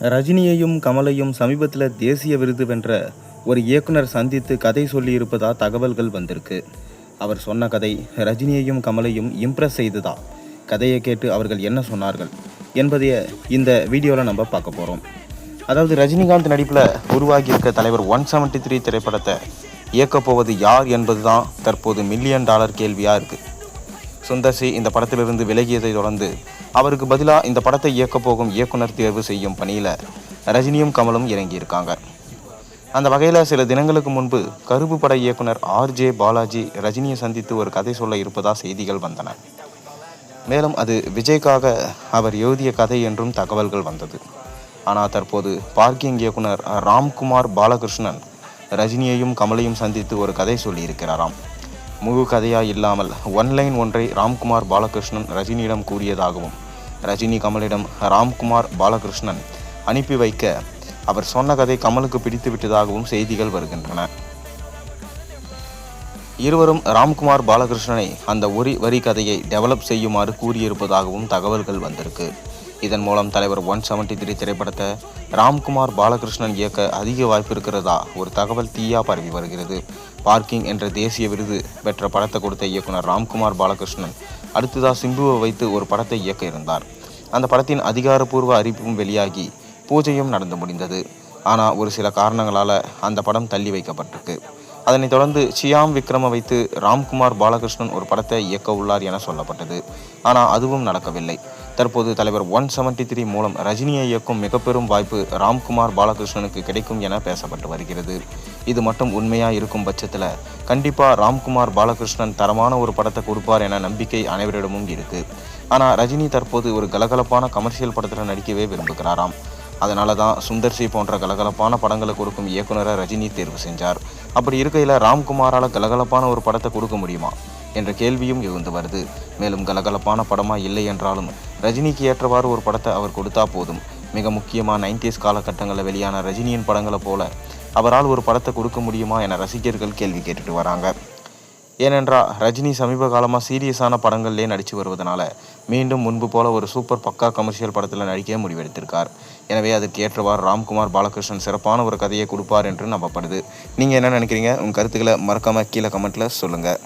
ரஜினியையும் கமலையும் சமீபத்தில் தேசிய விருது வென்ற ஒரு இயக்குனர் சந்தித்து கதை சொல்லியிருப்பதா தகவல்கள் வந்திருக்கு. அவர் சொன்ன கதை ரஜினியையும் கமலையும் இம்ப்ரெஸ் செய்ததா? கதையை கேட்டு அவர்கள் என்ன சொன்னார்கள் என்பதைய இந்த வீடியோவில் நம்ம பார்க்க போகிறோம் அதாவது ரஜினிகாந்த் நடிப்பில் உருவாகியிருக்க தலைவர் ஒன் செவன்ட்டி த்ரீ திரைப்படத்தை இயக்கப் போவது யார் என்பது தான் தற்போது மில்லியன் டாலர் கேள்வியாக இருக்குது சுந்தர்சி இந்த படத்திலிருந்து விலகியதை தொடர்ந்து அவருக்கு பதிலாக இந்த படத்தை இயக்கப் போகும் இயக்குனர் தேர்வு செய்யும் பணியில் ரஜினியும் கமலும் இறங்கியிருக்காங்க. அந்த வகையில் சில தினங்களுக்கு முன்பு கருப்பு பட இயக்குனர் ஆர்ஜே பாலாஜி ரஜினியை சந்தித்து ஒரு கதை சொல்ல இருப்பதா செய்திகள் வந்தன. மேலும் அது விஜய்க்காக அவர் எழுதிய கதை என்றும் தகவல்கள் வந்தது. ஆனால் தற்போது பார்க்கிங் இயக்குனர் ராம்குமார் பாலகிருஷ்ணன் ரஜினியையும் கமலையும் சந்தித்து ஒரு கதை சொல்லியிருக்கிறாராம். முழு கதையா இல்லாமல் ஒன்லைன் ஒன்றை ராம்குமார் பாலகிருஷ்ணன் ரஜினியிடம் கூறியதாகவும் ரஜினி கமலிடம் ராம்குமார் பாலகிருஷ்ணன் அனுப்பி வைக்க அவர் சொன்ன கதை கமலுக்கு பிடித்து விட்டதாகவும் செய்திகள் வருகின்றன. இருவரும் ராம்குமார் பாலகிருஷ்ணனை அந்த ஒரு வரி கதையை டெவலப் செய்யுமாறு கூறியிருப்பதாகவும் தகவல்கள் வந்திருக்கு. இதன் மூலம் தலைவர் ஒன் செவன்ட்டி த்ரீ திரைப்படத்தை ராம்குமார் பாலகிருஷ்ணன் இயக்க அதிக வாய்ப்பு இருக்கிறதா? ஒரு தகவல் தீயா பரவி வருகிறது. பார்க்கிங் என்ற தேசிய விருது பெற்ற படத்தை கொடுத்த இயக்குனர் ராம்குமார் பாலகிருஷ்ணன் அடுத்ததா சிம்புவை வைத்து ஒரு படத்தை இயக்க இருந்தார். அந்த படத்தின் அதிகாரப்பூர்வ அறிவிப்பும் வெளியாகி பூஜையும் நடந்து முடிந்தது. ஆனால் ஒரு சில காரணங்களால் அந்த படம் தள்ளி வைக்கப்பட்டிருக்கு. அதனைத் தொடர்ந்து ஷியாம் விக்ரம வைத்து ராம்குமார் பாலகிருஷ்ணன் ஒரு படத்தை இயக்க உள்ளார் என சொல்லப்பட்டது. ஆனால் அதுவும் நடக்கவில்லை. தற்போது தலைவர் ஒன் செவன்டி த்ரீ மூலம் ரஜினியை இயக்கும் மிக பெரும் வாய்ப்பு ராம்குமார் பாலகிருஷ்ணனுக்கு கிடைக்கும் என பேசப்பட்டு வருகிறது. இது மட்டும் உண்மையாக இருக்கும் பட்சத்தில் கண்டிப்பாக ராம்குமார் பாலகிருஷ்ணன் தரமான ஒரு படத்தை கொடுப்பார் என நம்பிக்கை அனைவரிடமும் இருக்கு. ஆனால் ரஜினி தற்போது ஒரு கலகலப்பான கமர்ஷியல் படத்தில் நடிக்கவே விரும்புகிறாராம். அதனால தான் சுந்தர்சி போன்ற கலகலப்பான படங்களை கொடுக்கும் இயக்குனரை ரஜினி தேர்வு செஞ்சார். அப்படி இருக்கையில் ராம்குமாரால் கலகலப்பான ஒரு படத்தை கொடுக்க முடியுமா? என்ற கேள்வியும் எழுந்து வருது. மேலும் கலகலப்பான படமா இல்லை என்றாலும் ரஜினிக்கு ஏற்றவாறு ஒரு படத்தை அவர் கொடுத்தா போதும். மிக முக்கியமாக நைன்டிஸ் காலகட்டங்களில் வெளியான ரஜினியின் படங்களை போல அவரால் ஒரு படத்தை கொடுக்க முடியுமா என ரசிகர்கள் கேள்வி கேட்டுட்டு வராங்க. ஏனென்றால் ரஜினி சமீப காலமாக சீரியஸான படங்கள்லேயே நடித்து வருவதனால மீண்டும் முன்பு போல ஒரு சூப்பர் பக்கா கமர்ஷியல் படத்தில் நடிக்க முடிவெடுத்திருக்கார். எனவே அதுக்கு ஏற்றவாறு ராம்குமார் பாலகிருஷ்ணன் சிறப்பான ஒரு கதையை கொடுப்பார் என்று நம்பப்படுது. நீங்கள் என்ன நினைக்கிறீங்க? உங்கள் கருத்துக்களை மறக்காமல் கீழே கமெண்ட்டில் சொல்லுங்கள்